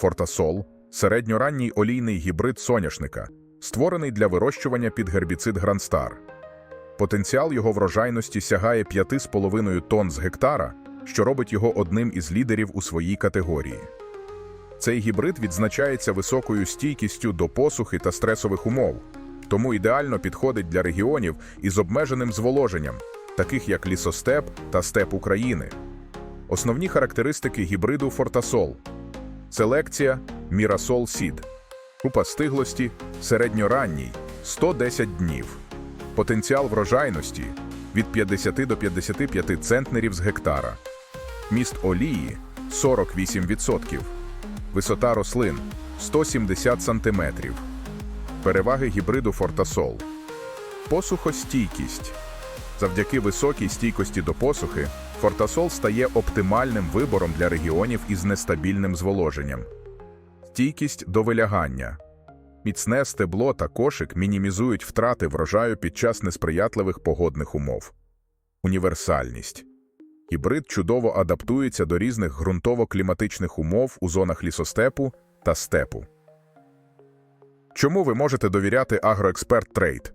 Фортасол середньоранній олійний гібрид соняшника, створений для вирощування під гербіцид Грандстар. Потенціал його врожайності сягає 5,5 тонн з гектара, що робить його одним із лідерів у своїй категорії. Цей гібрид відзначається високою стійкістю до посухи та стресових умов, тому ідеально підходить для регіонів із обмеженим зволоженням, таких як лісостеп та степ України. Основні характеристики гібриду Фортасол селекція Мірасол Сід, група стиглості середньоранній 110 днів, потенціал врожайності від 50 до 55 центнерів з гектара, міст олії 48%, висота рослин 170 см, переваги гібриду Фортасол, посухостійкість. Завдяки високій стійкості до посухи, Фортасол стає оптимальним вибором для регіонів із нестабільним зволоженням. Стійкість до вилягання. Міцне стебло та кошик мінімізують втрати врожаю під час несприятливих погодних умов. Універсальність. Гібрид чудово адаптується до різних ґрунтово-кліматичних умов у зонах лісостепу та степу. Чому ви можете довіряти Агроексперт Трейд?